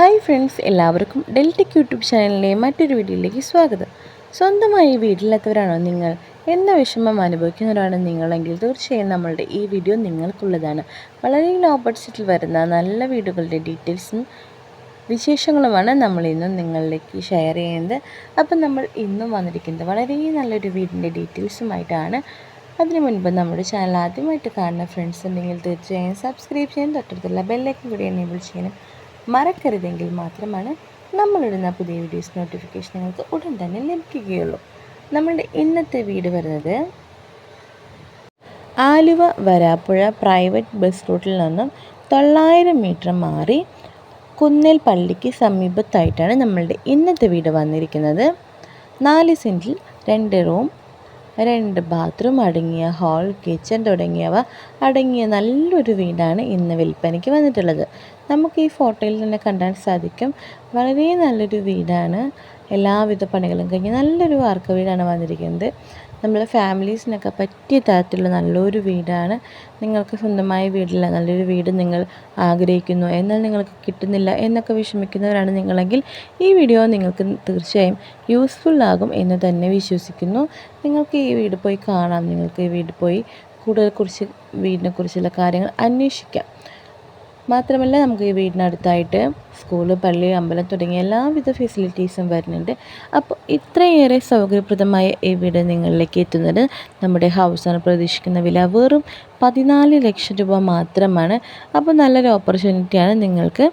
Hi friends എല്ലാവർക്കും ഡെൽറ്റിക് YouTube ചാനലിലെ മറ്റൊരു വീഡിയോയിലേക്ക് സ്വാഗതം. സ്വന്തമായി വീട്ടിലെത്തവരാണോ നിങ്ങൾ? എന്ന വിഷമം അനുഭവിക്കുന്നവരാണ് നിങ്ങളെങ്കിൽ തീർച്ചയായും നമ്മളുടെ ഈ വീഡിയോ നിങ്ങൾക്കുള്ളതാണ്. വളരെ ലോ വരുന്ന നല്ല വീടുകളുടെ ഡീറ്റെയിൽസും വിശേഷങ്ങളുമാണ് നമ്മൾ ഇന്നും നിങ്ങളിലേക്ക് ഷെയർ ചെയ്യുന്നത്. അപ്പം നമ്മൾ ഇന്നും വന്നിരിക്കുന്നത് വളരെ നല്ലൊരു വീടിന്റെ ഡീറ്റെയിൽസുമായിട്ടാണ് അതിനു മുൻപ് നമ്മുടെ ചാനൽ ആദ്യമായിട്ട് കാണുന്ന ഫ്രണ്ട്സ് ഉണ്ടെങ്കിൽ തീർച്ചയായും സബ്സ്ക്രൈബ് ചെയ്യാൻ തൊട്ടടുത്തുള്ള ബെല്ലൈക്കൻ കൂടി എനേബിൾ ചെയ്യാനും മറക്കരുതെങ്കിൽ മാത്രമാണ് നമ്മളിടുന്ന പുതിയ വീഡിയോസ് നോട്ടിഫിക്കേഷൻ നിങ്ങൾക്ക് ഉടൻ തന്നെ ലഭിക്കുകയുള്ളൂ. നമ്മളുടെ ഇന്നത്തെ വീട് വരുന്നത് ആലുവ വരാപ്പുഴ പ്രൈവറ്റ് ബസ് റൂട്ടിൽ നിന്നും തൊള്ളായിരം മീറ്റർ മാറി കുന്നേൽ പള്ളിക്ക് സമീപത്തായിട്ടാണ് നമ്മളുടെ ഇന്നത്തെ വീട് വന്നിരിക്കുന്നത്. നാല് സെന്റിൽ രണ്ട് റൂം രണ്ട് ബാത്റൂം അടങ്ങിയ ഹാൾ കിച്ചൺ തുടങ്ങിയവ അടങ്ങിയ നല്ലൊരു വീടാണ് ഇന്ന് വിൽപ്പനയ്ക്ക് വന്നിട്ടുള്ളത്. നമുക്ക് ഈ ഫോട്ടോയിൽ തന്നെ കണ്ടാൻ സാധിക്കും. വളരെ നല്ലൊരു വീടാണ്. എല്ലാവിധ പണികളും കഴിഞ്ഞ് നല്ലൊരു വാർക്ക വീടാണ് വന്നിരിക്കുന്നത്. നമ്മളെ ഫാമിലീസിനൊക്കെ പറ്റിയ തരത്തിലുള്ള നല്ലൊരു വീടാണ്. നിങ്ങൾക്ക് സ്വന്തമായ വീടില്ല നല്ലൊരു വീട് നിങ്ങൾ ആഗ്രഹിക്കുന്നു എന്നാൽ നിങ്ങൾക്ക് കിട്ടുന്നില്ല എന്നൊക്കെ വിഷമിക്കുന്നവരാണ് നിങ്ങളെങ്കിൽ ഈ വീഡിയോ നിങ്ങൾക്ക് തീർച്ചയായും യൂസ്ഫുൾ ആകും എന്ന് തന്നെ വിശ്വസിക്കുന്നു. നിങ്ങൾക്ക് ഈ വീട് പോയി കാണാം നിങ്ങൾക്ക് ഈ വീട് പോയി കൂടുതൽ കുറിച്ച് വീടിനെക്കുറിച്ചുള്ള കാര്യങ്ങൾ അന്വേഷിക്കാം. മാത്രമല്ല നമുക്ക് ഈ വീടിനടുത്തായിട്ട് സ്കൂൾ പള്ളി അമ്പലം തുടങ്ങിയ എല്ലാവിധ ഫെസിലിറ്റീസും വരുന്നുണ്ട്. അപ്പോൾ ഇത്രയേറെ സൗകര്യപ്രദമായ ഈ വീട് നിങ്ങളിലേക്ക് എത്തുന്നത് നമ്മുടെ ഹൗസാണ് പ്രതീക്ഷിക്കുന്ന വില. വെറും പതിനാല് ലക്ഷം രൂപ മാത്രമാണ്. അപ്പോൾ നല്ലൊരു ഓപ്പർച്യൂണിറ്റിയാണ് നിങ്ങൾക്ക്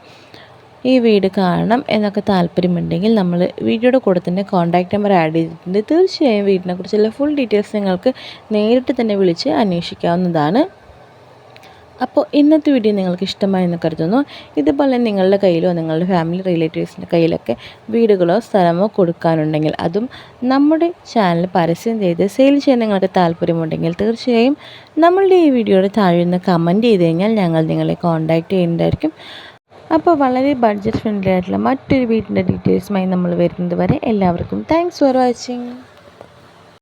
ഈ വീട് കാണണം എന്നൊക്കെ താല്പര്യമുണ്ടെങ്കിൽ നമ്മൾ വീഡിയോയുടെ കൂടെ തന്നെ കോൺടാക്റ്റ് നമ്പർ ആഡ് ചെയ്തിട്ടുണ്ട്. തീർച്ചയായും വീടിനെക്കുറിച്ചുള്ള ഫുൾ ഡീറ്റെയിൽസ് നിങ്ങൾക്ക് നേരിട്ട് തന്നെ വിളിച്ച് അന്വേഷിക്കാവുന്നതാണ്. അപ്പോൾ ഇന്നത്തെ വീഡിയോ നിങ്ങൾക്ക് ഇഷ്ടമായെന്ന് കരുതുന്നു. ഇതുപോലെ നിങ്ങളുടെ കയ്യിലോ നിങ്ങളുടെ ഫാമിലി റിലേറ്റീവ്സിന്റെ കയ്യിലൊക്കെ വീടുകളോ സ്ഥലമോ കൊടുക്കാനുണ്ടെങ്കിൽ അതും നമ്മുടെ ചാനൽ പരസ്യം ചെയ്ത് സെയിൽ ചെയ്യാൻ നിങ്ങൾക്ക് താല്പര്യമുണ്ടെങ്കിൽ തീർച്ചയായും നമ്മളുടെ ഈ വീഡിയോയുടെ താഴെ നിന്ന് കമന്റ് ചെയ്ത് കഴിഞ്ഞാൽ ഞങ്ങൾ നിങ്ങളെ കോൺടാക്റ്റ് ചെയ്യുന്നതായിരിക്കും. അപ്പോൾ വളരെ ബഡ്ജറ്റ് ഫ്രണ്ട്ലി ആയിട്ടുള്ള മറ്റൊരു വീടിന്റെ ഡീറ്റെയിൽസുമായി നമ്മൾ വരുന്നത് വരെ എല്ലാവർക്കും താങ്ക്സ് ഫോർ വാച്ചിങ്